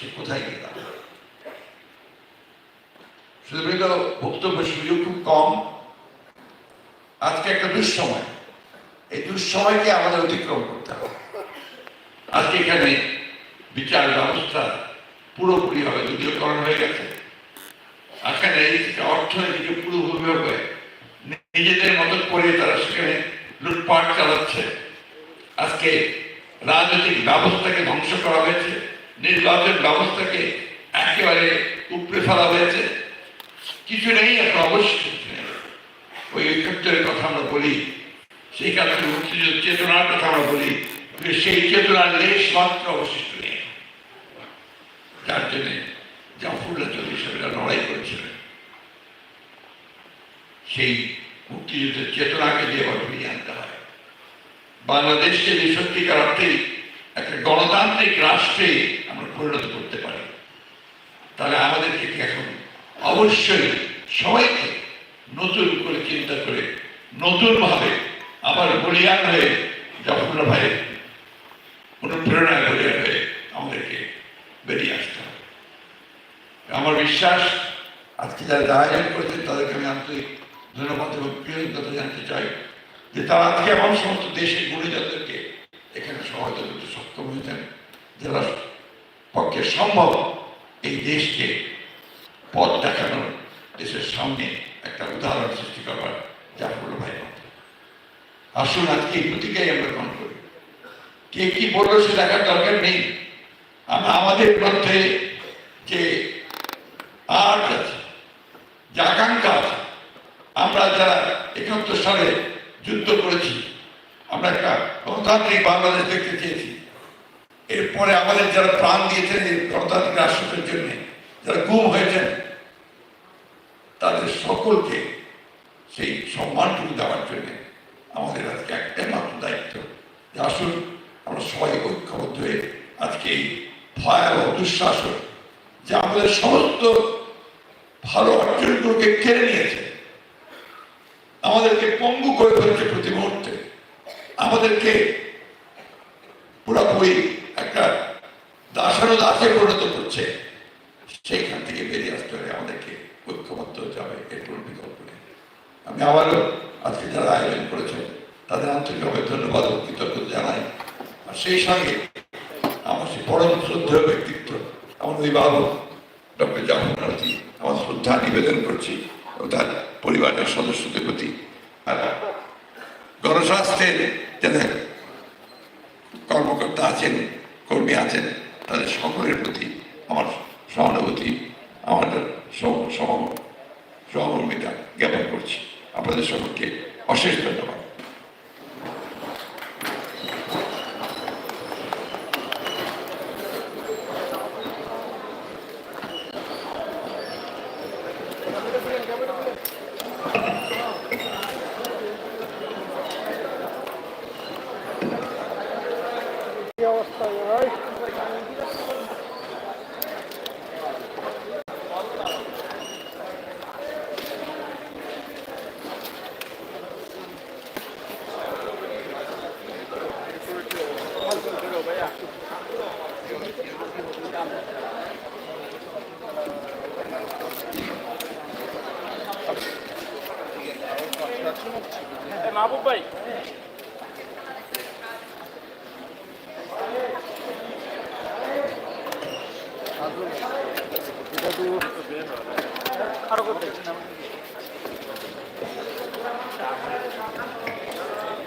সে কোথায় গিয়ে দাঁড়াবে বক্তব্য সুযোগ খুব কম। আজকে একটা দুঃসময়। এই দুঃসময়কে আমাদের অতিক্রম করতে হবে। আজকে এখানে বিচার ব্যবস্থা পুরোপুরি হবে দলীয়করণ হয়ে গেছে। এখানে এই থেকে অর্থনীতিকে পুরোপুরিভাবে নিজেদের মতো করে তারা সেখানে লুটপাট চালাচ্ছে। আজকে রাজনৈতিক ব্যবস্থাকে ধ্বংস করা হয়েছে। নির্বাচন ব্যবস্থাকে একেবারে উপড়ে ফেলা হয়েছে। কিছু নেই, একটা অবশ্যই। ওই একাত্তরের কথা আমরা বলি, সেই কারণে মুক্তিযুদ্ধ চেতনার কথা আমরা বলি সেই চেতনার লেশ মাত্র অবশিষ্ট নেই। যার জন্যে জাফরুল্লাহ চৌধুরী সাহেবরা লড়াই করেছিলেন। সেই মুক্তিযুদ্ধের চেতনাকে দিয়ে আবার ফিরিয়ে আনতে হয়। বাংলাদেশকে সত্যিকার অর্থে একটা গণতান্ত্রিক রাষ্ট্রে আমরা পরিণত করতে পারি। তাহলে আমাদেরকে এখন অবশ্যই সবাইকে নতুন করে চিন্তা করে, নতুনভাবে আবার বলিয়ান হয়ে জাফরুল্লাহ ভাই অনুপ্রেরণায় বলিয়ান হয়ে আমাদেরকে বেরিয়ে আসতে হবে। আমার বিশ্বাস, আজকে যারা আয়োজন করেছেন তাদেরকে আমি আন্তরিক ধন্যবাদ এবং কৃতজ্ঞতা জানতে চাই যে তারা আজকে এমন সমস্ত গুণীজনদেরকে সহায়তা করতে সক্ষম হয়েছেন যারা পক্ষে সম্ভব এই দেশকে পথ দেখানোর দেশের সামনে একটা উদাহরণ সৃষ্টি করবার জাফরুল ভাই মতো। আসুন, আজকে এই প্রতিকাই আমরা গ্রহণ করি। কে কি বলল সে দেখার দরকার নেই। আমরা আমাদের মধ্যে যে আর্ট আছে যে আকাঙ্ক্ষা আছে, আমরা যারা একাত্তর সালে যুদ্ধ করেছি আমরা একটা গণতান্ত্রিক বাংলাদেশ দেখতে চেয়েছি। এরপরে আমাদের যারা প্রাণ দিয়েছেন এই গণতান্ত্রিক রাষ্ট্রের জন্য, যারা গুম হয়েছেন, তাদের সকলকে সেই সম্মানটুকু দেওয়ার জন্য আমাদের আজকে একটাই মাত্র দায়িত্ব। যে আসুন, আমরা সবাই ঐক্যবদ্ধ হয়ে আজকে এই ভয়াবহ দুঃশাসন, যে আমাদের সমস্ত ভালো অর্জনগুলোকে কেড়ে নিয়েছে, আমাদেরকে পঙ্গু করে ফেলছে প্রতি আমাদেরকে পুরোপুরি একটা দাসানো দাসে পরিণত করছে, সেইখান থেকে বেরিয়ে আসতে হবে আমাদেরকে ঐক্যবদ্ধ হতে হবে, এর বিকল্প নেই। আমি আবারও আজকে যারা আয়োজন করেছেন, তাদের আন্তরিকভাবে ধন্যবাদ ও কৃতজ্ঞতা জানাই। আর সেই সঙ্গে আমার সেই পরম শ্রদ্ধেয় ব্যক্তিত্ব, আমার অভিভাবক ডক্টর প্রতি আমার শ্রদ্ধা নিবেদন করছি ও তার পরিবারের সদস্যদের প্রতি। আর গণস্বাস্থ্যের যাদের কর্মকর্তা আছেন, কর্মী আছেন, তাদের সকলের প্রতি আমার সহানুভূতি আমাদের সহ- সহ- সহমর্মিতা জ্ঞাপন করছি। আপনাদের সকলকে অশেষ ধন্যবাদ। মাহবুব ভাই। আরও করতে